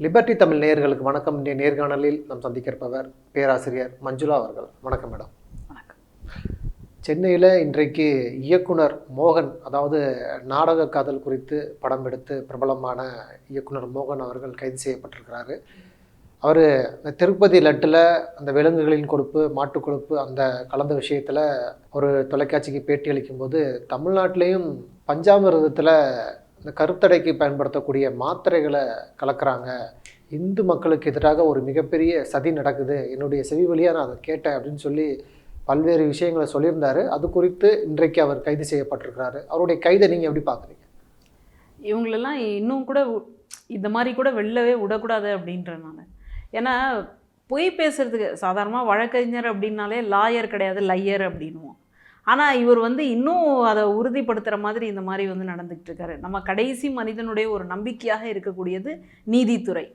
Liberty Tamil நேயர்களுக்கு வணக்கம். இன்றைய நேர்காணலில் நாம் சந்திக்க இருப்பவர் பேராசிரியர் மஞ்சுளா அவர்கள். வணக்கம் மேடம். வணக்கம். சென்னையில் இன்றைக்கு இயக்குனர் மோகன் அதாவது நாடக காதல் குறித்து படம் எடுத்து பிரபலமான இயக்குனர் மோகன் அவர்கள் கைது செய்யப்பட்டிருக்கிறாரு. அவர் திருப்பதி லட்டில் அந்த விலங்குகளின் கொழுப்பு மாட்டு கொழுப்பு அந்த கலந்த விஷயத்தில் ஒரு தொலைக்காட்சிக்கு பேட்டி அளிக்கும்போது தமிழ்நாட்டிலையும் பஞ்சாமிரதத்தில் இந்த கருத்தடைக்கு பயன்படுத்தக்கூடிய மாத்திரைகளை கலக்கிறாங்க. இந்து மக்களுக்கு எதிராக ஒரு மிகப்பெரிய சதி நடக்குது. என்னுடைய செவி வழியாக நான் அதை கேட்டேன் அப்படின்னு சொல்லி பல்வேறு விஷயங்களை சொல்லியிருந்தாரு. அது குறித்து இன்றைக்கு அவர் கைது செய்யப்பட்டிருக்கிறாரு. அவருடைய கைதை நீங்கள் எப்படி பார்க்குறீங்க? இவங்களெல்லாம் இன்னும் கூட இந்த மாதிரி கூட வெளிலவே விடக்கூடாது அப்படின்றேன் நான். ஏன்னா பொய் பேசுறதுக்கு சாதாரணமாக வழக்கறிஞர் அப்படின்னாலே லாயர் கிடையாது லையர் அப்படின்னுவோம் ஆனால் இவர் வந்து இன்னும் அதை உறுதிப்படுத்துகிற மாதிரி இந்த மாதிரி வந்து நடந்துக்கிட்டு இருக்காரு நம்ம கடைசி மனிதனுடைய ஒரு நம்பிக்கையாக இருக்கக்கூடியது நீதித்துறை.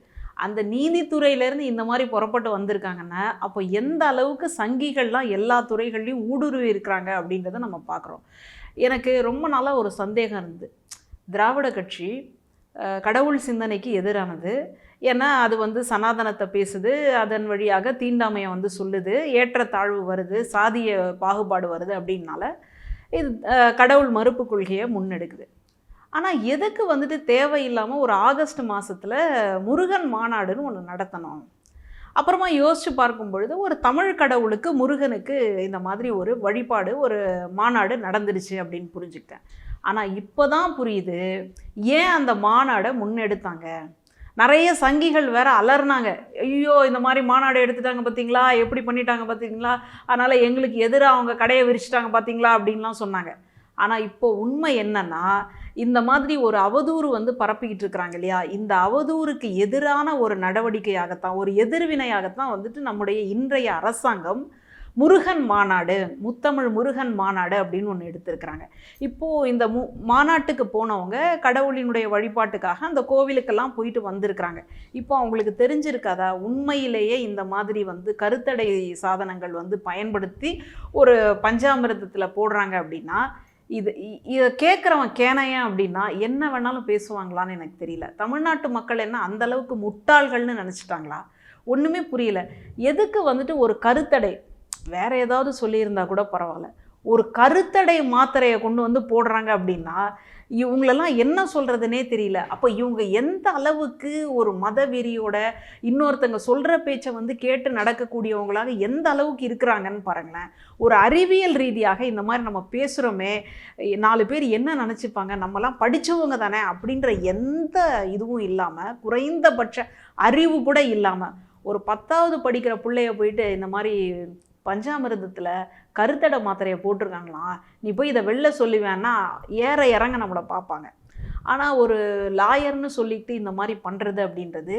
அந்த நீதித்துறையிலேருந்து இந்த மாதிரி புறப்பட்டு வந்திருக்காங்கன்னா அப்போ எந்த அளவுக்கு சங்கிகள்லாம் எல்லா துறைகள்லையும் ஊடுருவி இருக்கிறாங்க அப்படின்றத நம்ம பார்க்குறோம் எனக்கு ரொம்ப நாளாக ஒரு சந்தேகம் இருந்து திராவிட கட்சி கடவுள் சிந்தனைக்கு எதிரானது. ஏன்னா அது வந்து சனாதனத்தை பேசுது. அதன் வழியாக தீண்டாமையை வந்து சொல்லுது. ஏற்றத்தாழ்வு வருது. சாதிய பாகுபாடு வருது அப்படின்னால இது கடவுள் மறுப்பு கொள்கையை முன்னெடுக்குது. ஆனால் எதுக்கு வந்துட்டு தேவையில்லாமல் ஒரு ஆகஸ்ட் மாதத்தில் முருகன் மாநாடுன்னு ஒன்று நடத்தணும்? அப்புறமா யோசித்து பார்க்கும் பொழுது ஒரு தமிழ் கடவுளுக்கு முருகனுக்கு இந்த மாதிரி ஒரு வழிபாடு ஒரு மாநாடு நடந்துருச்சு அப்படின்னு புரிஞ்சுக்கிட்டேன். ஆனால் இப்போ தான் புரியுது. ஏன் அந்த மாநாடை முன்னெடுத்தாங்க? நிறைய சங்கிகள் வேற அலர்னாங்க ஐயோ இந்த மாதிரி மாநாடு எடுத்துட்டாங்க பார்த்தீங்களா எப்படி பண்ணிட்டாங்க பார்த்தீங்களா அதனால் எங்களுக்கு எதிராக அவங்க கடையை விரிச்சிட்டாங்க பார்த்தீங்களா அப்படின்லாம் சொன்னாங்க. ஆனால் இப்போ உண்மை என்னன்னா இந்த மாதிரி ஒரு அவதூறு வந்து பரப்பிக்கிட்டு இருக்கிறாங்க இல்லையா? இந்த அவதூறுக்கு எதிரான ஒரு நடவடிக்கையாகத்தான் ஒரு எதிர்வினையாகத்தான் வந்துட்டு நம்முடைய இன்றைய அரசாங்கம் முருகன் மாநாடு முத்தமிழ் முருகன் மாநாடு அப்படின்னு ஒன்று எடுத்திருக்கிறாங்க. இப்போது இந்த மு மாநாட்டுக்கு போனவங்க கடவுளினுடைய வழிபாட்டுக்காக அந்த கோவிலுக்கெல்லாம் போயிட்டு வந்திருக்கிறாங்க. இப்போ அவங்களுக்கு தெரிஞ்சிருக்காதா? உண்மையிலேயே இந்த மாதிரி வந்து கருத்தடை சாதனங்கள் வந்து பயன்படுத்தி ஒரு பஞ்சாமிரதத்தில் போடுறாங்க அப்படின்னா இது இ- இதை கேட்குறவன் கேனையன் அப்படின்னா என்ன வேணாலும் பேசுவாங்களான்னு எனக்கு தெரியல. தமிழ்நாட்டு மக்கள் என்ன அந்தளவுக்கு முட்டாள்கள்னு நினச்சிட்டாங்களா? ஒன்றுமே புரியல. எதுக்கு வந்துட்டு ஒரு கருத்தடை வேற ஏதாவது சொல்லியிருந்தா கூட பரவாயில்ல. ஒரு கருத்தடை மாத்திரையை கொண்டு வந்து போடுறாங்க அப்படின்னா இவங்களெல்லாம் என்ன சொல்கிறதுனே தெரியல. அப்போ இவங்க எந்த அளவுக்கு ஒரு மதவெறியோட இன்னொருத்தங்க சொல்கிற பேச்சை வந்து கேட்டு நடக்கக்கூடியவங்களாக எந்த அளவுக்கு இருக்கிறாங்கன்னு பாருங்களேன். ஒரு அறிவியல் ரீதியாக இந்த மாதிரி நம்ம பேசுகிறோமே நாலு பேர் என்ன நினச்சிப்பாங்க? நம்மலாம் படித்தவங்க தானே அப்படின்ற எந்த இதுவும் இல்லாமல் குறைந்தபட்ச அறிவு கூட இல்லாமல் ஒரு பத்தாவது படிக்கிற பிள்ளைய போயிட்டு இந்த மாதிரி பஞ்சாமிரதத்தில் கருத்தடை மாத்திரையை போட்டிருக்காங்களாம் நீ போய் இதை வெளில சொல்லுவேன்னா ஏற இறங்க நம்மளை பார்ப்பாங்க. ஆனால் ஒரு லாயர்னு சொல்லிட்டு இந்த மாதிரி பண்ணுறது அப்படின்றது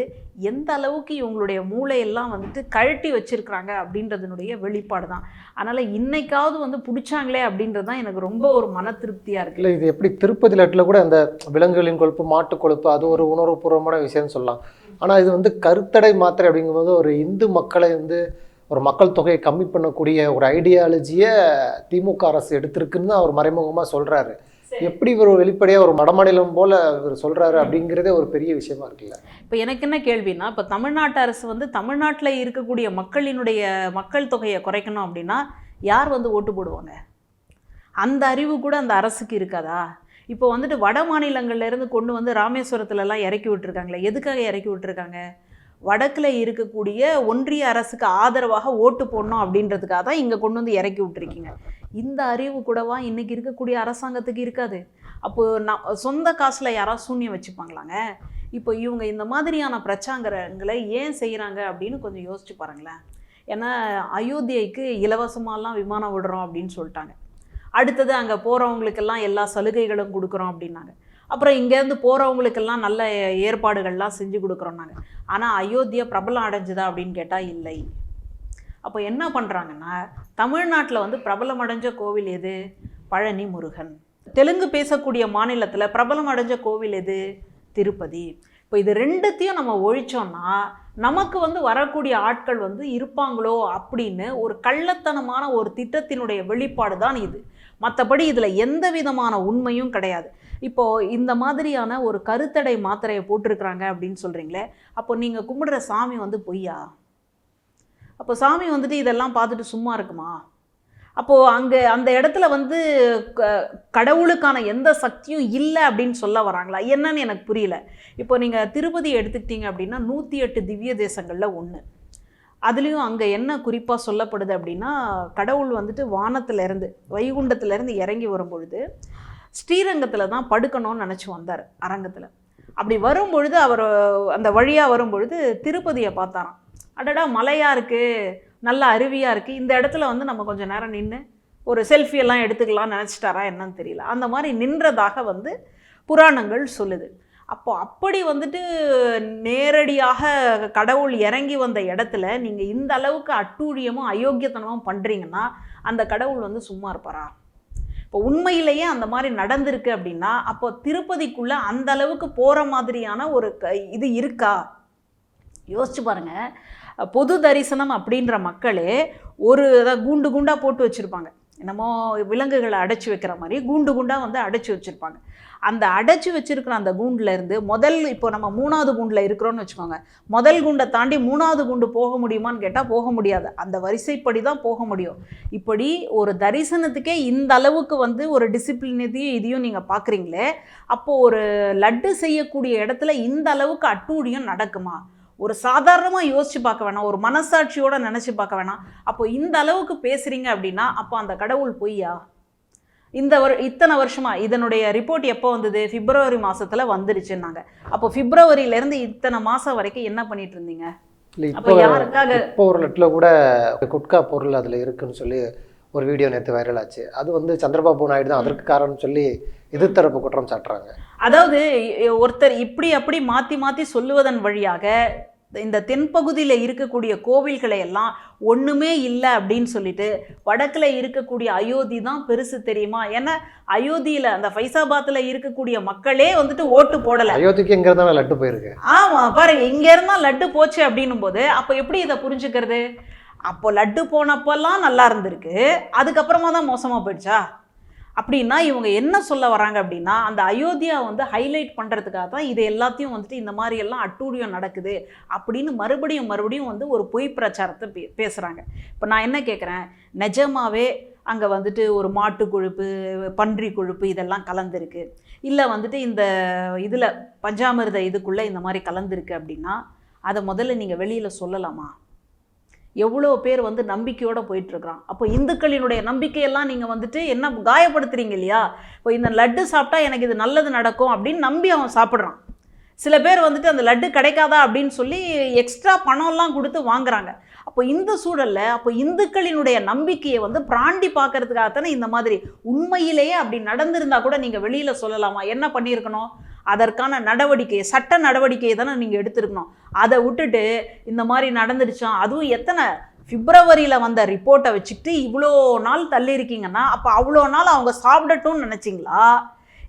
எந்த அளவுக்கு இவங்களுடைய மூளையெல்லாம் வந்துட்டு கழட்டி வச்சிருக்கிறாங்க அப்படின்றதுனுடைய வெளிப்பாடு தான் அதனால் இன்னைக்காவது வந்து பிடிச்சாங்களே அப்படின்றது தான் எனக்கு ரொம்ப ஒரு மன திருப்தியாக இருக்குது இல்லை இது எப்படி திருப்பதி லட்டில் கூட அந்த விலங்குகளின் கொழுப்பு மாட்டு கொழுப்பு அது ஒரு உணர்வுபூர்வமான விஷயம்னு சொல்லலாம். ஆனால் இது வந்து கருத்தடை மாத்திரை அப்படிங்கும்போது ஒரு இந்து மக்களை வந்து ஒரு மக்கள் தொகையை கம்மி பண்ணக்கூடிய ஒரு ஐடியாலஜியை திமுக அரசு எடுத்திருக்குன்னு தான் அவர் மறைமுகமாக சொல்கிறாரு எப்படி இவர் வெளிப்படையாக ஒரு வடமாநிலம் போல இவர் சொல்கிறாரு அப்படிங்கிறதே ஒரு பெரிய விஷயமா இருக்குல்ல. இப்போ எனக்கு என்ன கேள்வினா இப்போ தமிழ்நாட்டு அரசு வந்து தமிழ்நாட்டில் இருக்கக்கூடிய மக்களினுடைய மக்கள் தொகையை குறைக்கணும் அப்படின்னா யார் வந்து ஓட்டு போடுவாங்க? அந்த அறிவு கூட அந்த அரசுக்கு இருக்காதா? இப்போ வந்துட்டு வட மாநிலங்கள்ல இருந்து கொண்டு வந்து ராமேஸ்வரத்துலலாம் இறக்கி விட்டுருக்காங்களே எதுக்காக இறக்கி விட்டுருக்காங்க? வடக்கில் இருக்கக்கூடிய ஒன்றிய அரசுக்கு ஆதரவாக ஓட்டு போடணும் அப்படின்றதுக்காக தான் இங்கே கொண்டு வந்து இறக்கி விட்டுருக்கீங்க. இந்த அறிவு கூடவா இன்றைக்கி இருக்கக்கூடிய அரசாங்கத்துக்கு இருக்காது. அப்போ நான் சொந்த காசில் யாராவது சூன்யம் வச்சுப்பாங்களாங்க? இப்போ இவங்க இந்த மாதிரியான பிரச்சாங்கரங்களை ஏன் செய்கிறாங்க அப்படின்னு கொஞ்சம் யோசிச்சு பாருங்களேன். ஏன்னா அயோத்தியைக்கு இலவசமாலாம் விமானம் விடுறோம் அப்படின்னு சொல்லிட்டாங்க. அடுத்தது அங்கே போகிறவங்களுக்கெல்லாம் எல்லா சலுகைகளும் கொடுக்குறோம் அப்படின்னாங்க. அப்புறம் இங்கேருந்து போகிறவங்களுக்கெல்லாம் நல்ல ஏற்பாடுகள்லாம் செஞ்சு கொடுக்குறோம் நாங்கள் ஆனால் அயோத்தியா பிரபலம் அடைஞ்சுதா அப்படின்னு கேட்டால் இல்லை. அப்போ என்ன பண்ணுறாங்கன்னா தமிழ்நாட்டில் வந்து பிரபலம் அடைஞ்ச கோவில் எது? பழனி முருகன். தெலுங்கு பேசக்கூடிய மாநிலத்தில் பிரபலம் அடைஞ்ச கோவில் எது? திருப்பதி. இப்போ இது ரெண்டுத்தையும் நம்ம ஒழிச்சோம்னா நமக்கு வந்து வரக்கூடிய ஆட்கள் வந்து இருப்பாங்களோ அப்படின்னு ஒரு கள்ளத்தனமான ஒரு திட்டத்தினுடைய வெளிப்பாடு தான் இது. மற்றபடி இதில் எந்த விதமான உண்மையும் கிடையாது. இப்போது இந்த மாதிரியான ஒரு கருத்தடை மாத்திரையை போட்டிருக்கிறாங்க அப்படின்னு சொல்கிறீங்களே அப்போ நீங்கள் கும்பிடுற சாமி வந்து பொய்யா? அப்போ சாமி வந்துட்டு இதெல்லாம் பார்த்துட்டு சும்மா இருக்குமா? அப்போது அங்கே அந்த இடத்துல வந்து க- கடவுளுக்கான எந்த சக்தியும் இல்லை அப்படின்னு சொல்ல வராங்களா? என்னன்னு எனக்கு புரியல. இப்போ நீங்கள் திருப்பதி எடுத்துக்கிட்டீங்க அப்படின்னா நூற்றி எட்டு திவ்ய தேசங்களில் ஒன்று அதுலேயும் அங்கே என்ன குறிப்பாக சொல்லப்படுது அப்படின்னா கடவுள் வந்துட்டு வானத்திலேருந்து வைகுண்டத்திலேருந்து இறங்கி வரும்பொழுது ஸ்ரீரங்கத்தில் தான் படுக்கணும்னு நினச்சி வந்தார் அரங்கத்தில். அப்படி வரும்பொழுது அவர் அந்த வழியாக வரும்பொழுது திருப்பதியை பார்த்தாராம். அடடா மலையாக இருக்குது நல்ல அருவியாக இருக்குது இந்த இடத்துல வந்து நம்ம கொஞ்சம் நேரம் நின்று ஒரு செல்ஃபி எல்லாம் எடுத்துக்கலாம்னு நினச்சிட்டாரா என்னன்னு தெரியல. அந்த மாதிரி நின்றதாக வந்து புராணங்கள் சொல்லுது. அப்போ அப்படி வந்துட்டு நேரடியாக கடவுள் இறங்கி வந்த இடத்துல நீங்கள் இந்த அளவுக்கு அட்டூழியமும் அயோக்கியத்தனமும் பண்ணுறீங்கன்னா அந்த கடவுள் வந்து சும்மா இருப்பாரா? இப்போ உண்மையிலேயே அந்த மாதிரி நடந்திருக்கு அப்படின்னா அப்போ திருப்பதிக்குள்ளே அந்த அளவுக்கு போகிற மாதிரியான ஒரு க இது இருக்கா? யோசிச்சு பாருங்க. பொது தரிசனம் அப்படின்ற மக்களே ஒரு அதாவது கூண்டு குண்டாக போட்டு வச்சுருப்பாங்க. என்னமோ விலங்குகளை அடைச்சி வைக்கிற மாதிரி கூண்டு குண்டாக வந்து அடைச்சி வச்சுருப்பாங்க. அந்த அடைச்சி வச்சுருக்கிற அந்த கூண்டுல இருந்து முதல் இப்போ நம்ம மூணாவது கூண்டில் இருக்கிறோன்னு வச்சுக்கோங்க. முதல் குண்டை தாண்டி மூணாவது குண்டு போக முடியுமான்னு கேட்டால் போக முடியாது. அந்த வரிசைப்படி தான் போக முடியும். இப்படி ஒரு தரிசனத்துக்கே இந்த அளவுக்கு வந்து ஒரு டிசிப்ளின் இதையும் இதையும் நீங்கள் பார்க்குறீங்களே அப்போது ஒரு லட்டு செய்யக்கூடிய இடத்துல இந்த அளவுக்கு அட்டூழியம் நடக்குமா? ஒரு சாதாரணமாக யோசிச்சு பார்க்க வேணாம் ஒரு மனசாட்சியோட நினச்சி பார்க்க வேணாம். அப்போ இந்த அளவுக்கு பேசுகிறீங்க அப்படின்னா அப்போ அந்த கடவுள் பொய்யா? இந்த ஒரு இத்தனை வருஷமா இதனுடைய ரிப்போர்ட் எப்போ வந்தது? பிப்ரவரி மாசத்துல வந்துருச்சுன்னாங்க. அப்போ பிப்ரவரியிலேருந்து இத்தனை மாதம் வரைக்கும் என்ன பண்ணிட்டு இருந்தீங்க? இப்போ யாருக்காக? இப்போ ஒரு லெட்டில் கூட குட்கா பொருள் அதில் இருக்குன்னு சொல்லி ஒரு வீடியோ நேற்று வைரல் ஆச்சு. அது வந்து சந்திரபாபு நாயுடு தான் அதற்கு காரணம்னு சொல்லி எதிர்த்தரப்பு குற்றம் சாட்டுறாங்க. அதாவது ஒருத்தர் இப்படி அப்படி மாற்றி மாற்றி சொல்லுவதன் வழியாக இந்த தென்பகுதியில் இருக்கக்கூடிய கோவில்களை எல்லாம் ஒன்றுமே இல்லை அப்படின்னு சொல்லிட்டு வடக்கில் இருக்கக்கூடிய அயோத்தி தான் பெருசு தெரியுமா? ஏன்னா அயோத்தியில் அந்த ஃபைசாபாத்தில் இருக்கக்கூடிய மக்களே வந்துட்டு ஓட்டு போடலை. அயோத்திக்கு எங்கே இருந்தாலும் லட்டு போயிருக்கு. ஆமாம் பாருங்க இங்க இருந்தா லட்டு போச்சு அப்படின்னும் போது அப்போ எப்படி இதை புரிஞ்சுக்கிறது? அப்போ லட்டு போனப்பெல்லாம் நல்லா இருந்திருக்கு. அதுக்கப்புறமா தான் மோசமாக போயிடுச்சா? அப்படின்னா இவங்க என்ன சொல்ல வராங்க அப்படின்னா அந்த அயோத்தியா வந்து ஹைலைட் பண்ணுறதுக்காக தான் இது எல்லாத்தையும் வந்துட்டு இந்த மாதிரி எல்லாம் அட்டூழியம் நடக்குது அப்படின்னு மறுபடியும் மறுபடியும் வந்து ஒரு பொய் பிரச்சாரத்தை பே பேசுகிறாங்க இப்போ நான் என்ன கேட்குறேன் நிஜமாவே அங்கே வந்துட்டு ஒரு மாட்டு கொழுப்பு பன்றி கொழுப்பு இதெல்லாம் கலந்துருக்கு. இல்லை வந்துட்டு இந்த இதில் பஞ்சாமிர்த இதுக்குள்ளே இந்த மாதிரி கலந்துருக்கு அப்படின்னா அதை முதல்ல நீங்கள் வெளியில் சொல்லலாமா? எவ்வளோ பேர் வந்து நம்பிக்கையோடு போயிட்டுருக்குறான். அப்போ இந்துக்களினுடைய நம்பிக்கையெல்லாம் நீங்கள் வந்துட்டு என்ன காயப்படுத்துறீங்க இல்லையா? இப்போ இந்த லட்டு சாப்பிட்டா எனக்கு இது நல்லது நடக்கும் அப்படின்னு நம்பி அவன் சாப்பிட்றான். சில பேர் வந்துட்டு அந்த லட்டு கிடைக்காதா அப்படின்னு சொல்லி எக்ஸ்ட்ரா பணம்லாம் கொடுத்து வாங்குறாங்க. அப்போ இந்த சூழல்ல அப்போ இந்துக்களினுடைய நம்பிக்கையை வந்து பிராண்டி பார்க்கறதுக்காகத்தானே இந்த மாதிரி உண்மையிலேயே அப்படி நடந்திருந்தா கூட நீங்கள் வெளியில் சொல்லலாமா? என்ன பண்ணியிருக்கணும்? அதற்கான நடவடிக்கை சட்ட நடவடிக்கையை தானே நீங்கள் எடுத்திருக்கணும். அதை விட்டுட்டு இந்த மாதிரி நடந்துடுச்சான் அதுவும் எத்தனை பிப்ரவரியில் வந்த ரிப்போர்ட்டை வச்சுக்கிட்டு இவ்வளோ நாள் தள்ளியிருக்கீங்கன்னா அப்போ அவ்வளோ நாள் அவங்க சாப்பிடட்டும்னு நினச்சிங்களா?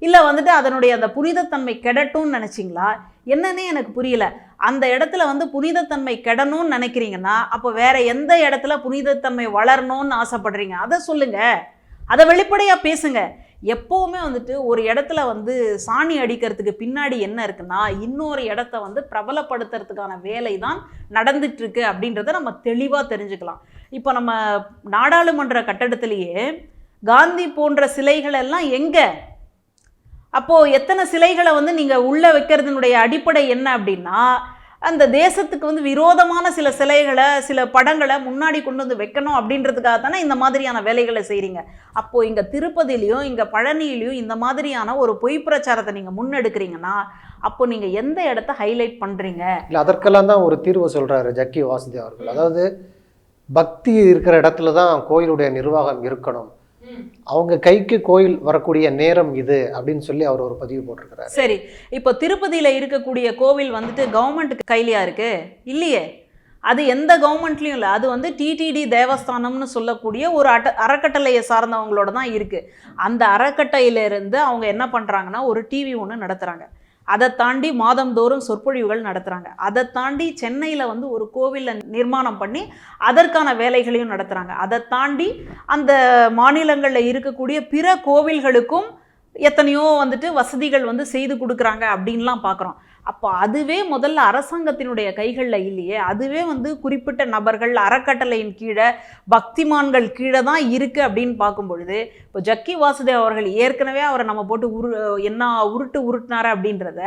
இல்லை வந்துட்டு அதனுடைய அந்த புனிதத்தன்மை கெடட்டும்னு நினச்சிங்களா? என்னன்னே எனக்கு புரியல. அந்த இடத்துல வந்து புனிதத்தன்மை கெடணும்னு நினைக்கிறீங்கன்னா அப்போ வேற எந்த இடத்துல புனிதத்தன்மை வளரணும்னு ஆசைப்படுறீங்க? அதை சொல்லுங்கள் அதை வெளிப்படையாக பேசுங்கள் எப்போவுமே வந்துட்டு ஒரு இடத்துல வந்து சாணி அடிக்கிறதுக்கு பின்னாடி என்ன இருக்குன்னா இன்னொரு இடத்த வந்து பிரபலப்படுத்துறதுக்கான வேலை தான் நடந்துகிட்ருக்கு அப்படின்றத நம்ம தெளிவாக தெரிஞ்சுக்கலாம். இப்போ நம்ம நாடாளுமன்ற கட்டடத்திலேயே காந்தி போன்ற சிலைகள் எல்லாம் எங்கே? அப்போது எத்தனை சிலைகளை வந்து நீங்கள் உள்ளே வைக்கிறதுனுடைய அடிப்படை என்ன அப்படின்னா அந்த தேசத்துக்கு வந்து விரோதமான சில சிலைகளை சில படங்களை முன்னாடி கொண்டு வந்து வைக்கணும் அப்படின்றதுக்காக தானே இந்த மாதிரியான வேலைகளை செய்கிறீங்க அப்போது இங்கே திருப்பதிலையும் இங்கே பழனியிலையும் இந்த மாதிரியான ஒரு பொய் பிரச்சாரத்தை நீங்கள் முன்னெடுக்கிறீங்கன்னா அப்போ நீங்கள் எந்த இடத்த ஹைலைட் பண்ணுறீங்க இல்லை அதற்கெல்லாம் தான் ஒரு தீர்வு சொல்கிறாரு ஜக்கி வாசுதேவ் அவர்கள். அதாவது பக்தி இருக்கிற இடத்துல தான் கோயிலுடைய நிர்வாகம் இருக்கணும். அவங்க கைக்கு கோயில் வரக்கூடிய நேரம் இது அப்படின்னு சொல்லி அவர் ஒரு பதிவு போட்டிருக்கிறார். சரி இப்போ திருப்பதியில் இருக்கக்கூடிய கோவில் வந்துட்டு கவர்மெண்ட்டுக்கு கையிலையா இருக்கு? இல்லையே. அது எந்த கவர்மெண்ட்லேயும் இல்லை. அது வந்து டிடிடி தேவஸ்தானம்னு சொல்லக்கூடிய ஒரு அட்ட அறக்கட்டளையை சார்ந்தவங்களோட தான் இருக்குது அந்த அறக்கட்டையிலேருந்து அவங்க என்ன பண்ணுறாங்கன்னா ஒரு டிவி ஒன்று நடத்துகிறாங்க அதை தாண்டி மாதந்தோறும் சொற்பொழிவுகள் நடத்துகிறாங்க அதை தாண்டி சென்னையில் வந்து ஒரு கோவிலில் நிர்மாணம் பண்ணி அதற்கான வேலைகளையும் நடத்துகிறாங்க அதை தாண்டி அந்த மாநிலங்களில் இருக்கக்கூடிய பிற கோவில்களுக்கும் எத்தனையோ வந்துட்டு வசதிகள் வந்து செய்து கொடுக்குறாங்க அப்படின்லாம் பார்க்குறோம் அப்போ அதுவே முதல்ல அரசாங்கத்தினுடைய கைகளில் இல்லையே அதுவே வந்து குறிப்பிட்ட நபர்கள் அறக்கட்டளையின் கீழே பக்திமான்கள் கீழே தான் இருக்குது அப்படின்னு பார்க்கும் பொழுது இப்போ ஜக்கி வாசுதேவ் அவர்கள் ஏற்கனவே அவரை நம்ம போட்டு உரு என்ன உருட்டு உருட்டினார் அப்படின்றத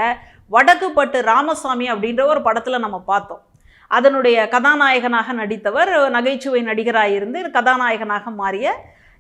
வடக்குப்பட்டு ராமசாமி அப்படின்ற ஒரு படத்தில் நம்ம பார்த்தோம். அதனுடைய கதாநாயகனாக நடித்தவர் நகைச்சுவை நடிகராக இருந்து கதாநாயகனாக மாறிய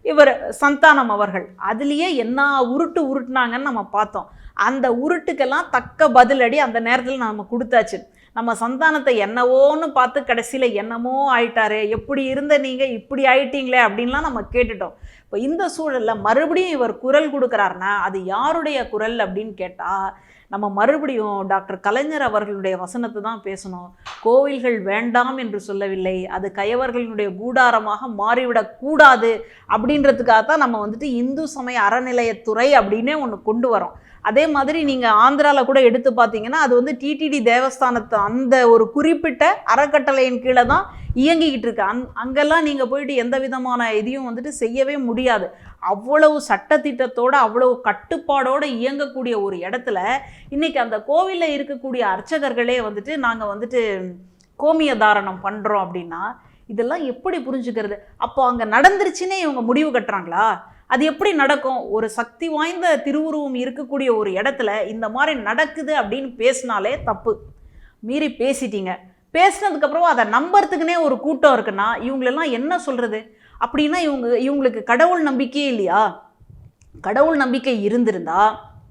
இவர் சந்தானம் அவர்கள். அதுலேயே என்ன உருட்டு உருட்டுனாங்கன்னு நம்ம பார்த்தோம். அந்த உருட்டுக்கெல்லாம் தக்க பதிலடி அந்த நேரத்தில் நம்ம கொடுத்தாச்சு. நம்ம சந்தானத்தை என்னவோன்னு பார்த்து கடைசியில் என்னமோ ஆயிட்டாரு எப்படி இருந்த நீங்கள் இப்படி ஆயிட்டீங்களே அப்படின்லாம் நம்ம கேட்டுட்டோம். இப்போ இந்த சூழலில் மறுபடியும் இவர் குரல் கொடுக்குறாருன்னா அது யாருடைய குரல் அப்படின்னு கேட்டால் நம்ம மறுபடியும் டாக்டர் கலைஞர் அவர்களுடைய வசனத்தை தான் பேசணும். கோவில்கள் வேண்டாம் என்று சொல்லவில்லை. அது கயவர்களினுடைய கூடாரமாக மாறிவிடக்கூடாது அப்படின்றதுக்காக தான் நம்ம வந்துட்டு இந்து சமய அறநிலையத்துறை அப்படின்னே ஒன்று கொண்டு வரோம். அதே மாதிரி நீங்கள் ஆந்திராவில் கூட எடுத்து பார்த்தீங்கன்னா அது வந்து டிடிடி தேவஸ்தானத்து அந்த ஒரு குறிப்பிட்ட அறக்கட்டளையின் கீழே தான் இயங்கிக்கிட்டு இருக்கு. அங் அங்கெல்லாம் நீங்கள் போயிட்டு எந்த விதமான இதையும் வந்துட்டு செய்யவே முடியாது. அவ்வளவு சட்டத்திட்டத்தோடு அவ்வளவு கட்டுப்பாடோடு இயங்கக்கூடிய ஒரு இடத்துல இன்றைக்கி அந்த கோவிலில் இருக்கக்கூடிய அர்ச்சகர்களே வந்துட்டு நாங்கள் வந்துட்டு கோமிய தாரணம் பண்ணுறோம் அப்படின்னா இதெல்லாம் எப்படி புரிஞ்சுக்கிறது? அப்போ அங்கே நடந்துருச்சுன்னே இவங்க முடிவு கட்டுறாங்களா? அது எப்படி நடக்கும்? ஒரு சக்தி வாய்ந்த திருவுருவம் இருக்கக்கூடிய ஒரு இடத்துல இந்த மாதிரி நடக்குது அப்படின்னு பேசினாலே தப்பு. மீறி பேசிட்டீங்க. பேசினதுக்கப்புறம் அதை நம்புறதுக்குனே ஒரு கூட்டம் இருக்குன்னா இவங்களெல்லாம் என்ன சொல்கிறது அப்படின்னா இவங்க இவங்களுக்கு கடவுள் நம்பிக்கையே இல்லையா? கடவுள் நம்பிக்கை இருந்திருந்தா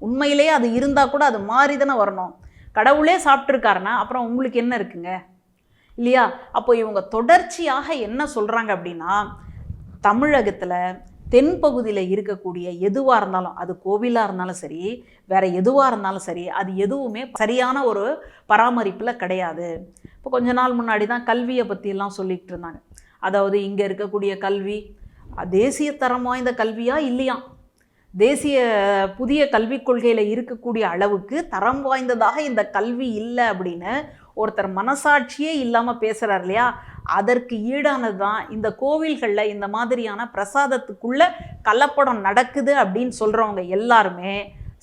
உண்மையிலேயே அது இருந்தால் கூட அது மாறி தானே வரணும். கடவுளே சாப்பிட்ருக்காருன்னா அப்புறம் உங்களுக்கு என்ன இருக்குங்க? இல்லையா? அப்போ இவங்க தொடர்ச்சியாக என்ன சொல்கிறாங்க அப்படின்னா தமிழகத்தில் தென்பகுதியில் இருக்கக்கூடிய எதுவாக இருந்தாலும் அது கோவிலாக இருந்தாலும் சரி வேற எதுவாக இருந்தாலும் சரி அது எதுவுமே சரியான ஒரு பராமரிப்பில் கிடையாது. இப்போ கொஞ்ச நாள் முன்னாடி தான் கல்வியை பற்றியெல்லாம் சொல்லிக்கிட்டு இருந்தாங்க. அதாவது இங்கே இருக்கக்கூடிய கல்வி தேசிய தரம் வாய்ந்த கல்வியா இல்லையா? தேசிய புதிய கல்விக் கொள்கையில் இருக்கக்கூடிய அளவுக்கு தரம் வாய்ந்ததாக இந்த கல்வி இல்லை அப்படின்னு ஒருத்தர் மனசாட்சியே இல்லாமல் பேசுகிறார் இல்லையா? அதற்கு ஈடானது தான் இந்த கோவில்களில் இந்த மாதிரியான பிரசாதத்துக்குள்ளே கலப்படம் நடக்குது அப்படின்னு சொல்கிறவங்க எல்லாருமே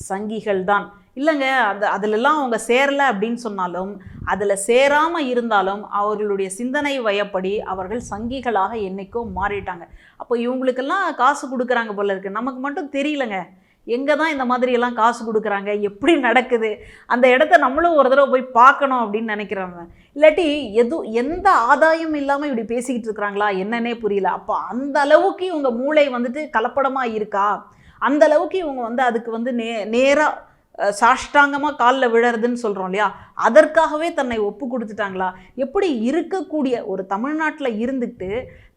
சங்கிகள் தான் இல்லைங்க அந்த அதிலெல்லாம் அவங்க சேரலை அப்படின்னு சொன்னாலும் அதில் சேராமல் இருந்தாலும் அவர்களுடைய சிந்தனை வயப்படி அவர்கள் சங்கிகளாக என்றைக்கோ மாறிட்டாங்க. அப்போ இவங்களுக்கெல்லாம் காசு கொடுக்குறாங்க போல இருக்கு. நமக்கு மட்டும் தெரியலங்க. எங்கே தான் இந்த மாதிரியெல்லாம் காசு கொடுக்குறாங்க? எப்படி நடக்குது? அந்த இடத்த நம்மளும் ஒரு தடவை போய் பார்க்கணும் அப்படின்னு நினைக்கிறாங்க இல்லாட்டி எது எந்த ஆதாயம் இல்லாமல் இப்படி பேசிக்கிட்டு இருக்கிறாங்களா? என்னன்னே புரியல. அப்போ அந்த அளவுக்கு இவங்க மூளை வந்துட்டு கலப்படமாக இருக்கா? அந்த அளவுக்கு இவங்க வந்து அதுக்கு வந்து நே நேராக சாஷ்டாங்கமாக காலில் விழறதுன்னு சொல்கிறோம் இல்லையா? அதற்காகவே தன்னை ஒப்பு கொடுத்துட்டாங்களா? எப்படி இருக்கக்கூடிய ஒரு தமிழ்நாட்டில் இருந்துட்டு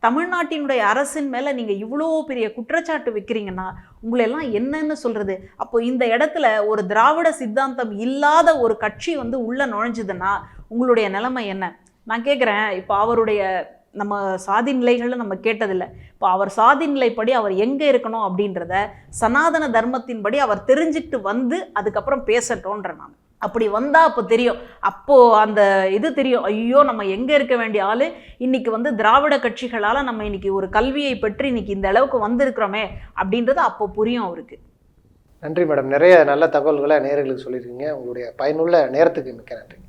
தமிழ்நாட்டினுடைய அரசின் மேலே நீங்கள் இவ்வளோ பெரிய குற்றச்சாட்டு வைக்கிறீங்கன்னா உங்களெல்லாம் என்னன்னு சொல்கிறது அப்போ இந்த இடத்துல ஒரு திராவிட சித்தாந்தம் இல்லாத ஒரு கட்சி வந்து உள்ளே நுழைஞ்சதுன்னா உங்களுடைய நிலைமை என்ன? நான் கேட்குறேன் இப்போ அவருடைய நம்ம சாதி நிலைகளை நம்ம கேட்டதில்லை. இப்போ அவர் சாதி நிலைப்படி அவர் எங்கே இருக்கணும் அப்படின்றத சனாதன தர்மத்தின்படி அவர் தெரிஞ்சுக்கிட்டு வந்து அதுக்கப்புறம் பேசட்டோன்ற நான். அப்படி வந்தால் அப்போ தெரியும். அப்போது அந்த இது தெரியும். ஐயோ நம்ம எங்கே இருக்க வேண்டிய ஆள்? இன்னைக்கு வந்து திராவிட கட்சிகளால் நம்ம இன்றைக்கி ஒரு கல்வியை பெற்று இன்னைக்கு இந்த அளவுக்கு வந்திருக்கிறோமே அப்படின்றது அப்போ புரியும் அவருக்கு. நன்றி மேடம். நிறைய நல்ல தகவல்களை நேர்களுக்கு சொல்லியிருக்கீங்க. உங்களுடைய பயனுள்ள நேரத்துக்கு மிக்க நன்றி.